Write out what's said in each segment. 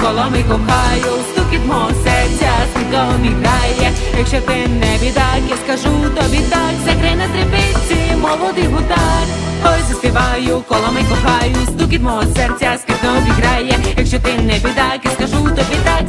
колами кохаю, стукіт мого серця, спинка іграє, Якщо ти не бідак, я скажу тобі так, закрий на трепиці, молодий гутар Ой, заспіваю, колами кохаю, стукіт мого серця, скрипно обіграє. Якщо ти не бідак, я скажу тобі так,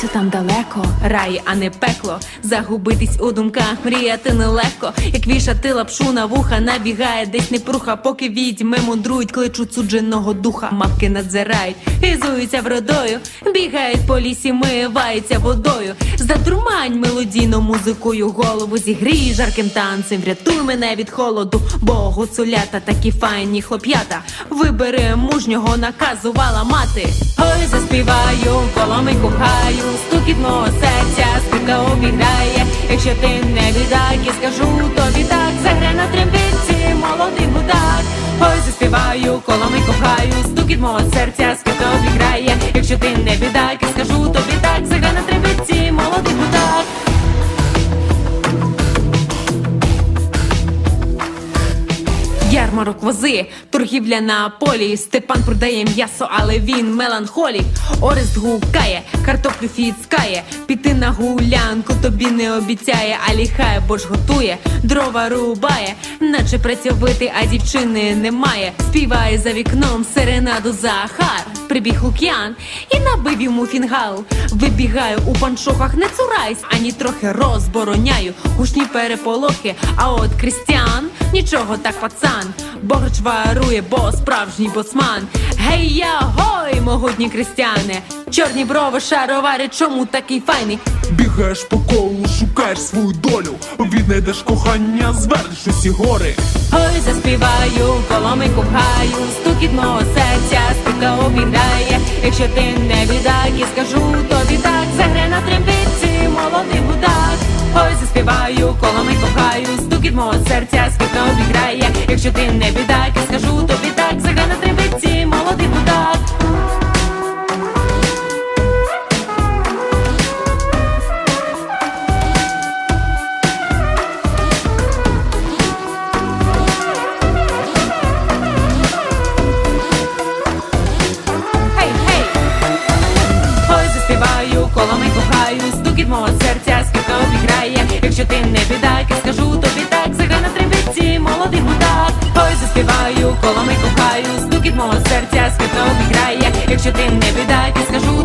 Десь там далеко, рай, а не пекло. Загубитись у думках, мріяти нелегко. Як вішати лапшу на вуха, набігає десь непруха, поки відьми мудрують, кличуть судженого духа. Мавки надзирають, хизуються вродою, бігають по лісі, миваються водою. Задурмань мелодійно музикою голову зігрій жарким танцем. Врятуй мене від холоду, бо гуцулята такі файні хлоп'ята. Вибери мужнього наказувала мати. Ой, заспіваю, коломи кохаю, стукіт мого серця, спинка обіграє. Якщо ти не бідак, я скажу тобі так, загре на трембиці, молодий будак, Ой, заспіваю, коломи кохаю, стукіт мого серця, спинка обіграє. Якщо ти не бідак, я скажу тобі так, Ярмарок вози, торгівля на полі. Степан продає м'ясо, але він меланхолік. Орест гукає, картоплю фіцкає. Піти на гулянку тобі не обіцяє, а ліхає, бо ж готує, дрова рубає, наче працьовитий, а дівчини немає. Співає за вікном серенаду Захар. Прибіг Лук'ян і набив йому фінгал. Вибігаю у паншохах, не цурайсь, ані трохи розбороняю. Гучні переполохи, а от Крістіан нічого так пацан. Бограч варує, бо справжній боцман. Гей я гой, могутні крістяни. Чорні брови, шаровари, чому такий файний? Бігаєш по колу, шукаєш свою долю, віднайдеш кохання, звернеш усі гори. Ой, заспіваю, коломи кохаю, стукіт мого серця, співка обіграє. Якщо ти не відак, я скажу тобі так, заграй на трембиці, молодий гудак. Ой, коло ми кохаю, стукіт мого серця, співка обіграє. Якщо ти не бідай. я Якщо ти не бідак, я скажу тобі так, заграй на трембиці, молодий мудак Ой, заспіваю, коломи кохаю, стукіт мого серця, скидно обіграє. Якщо ти не бідак, я скажу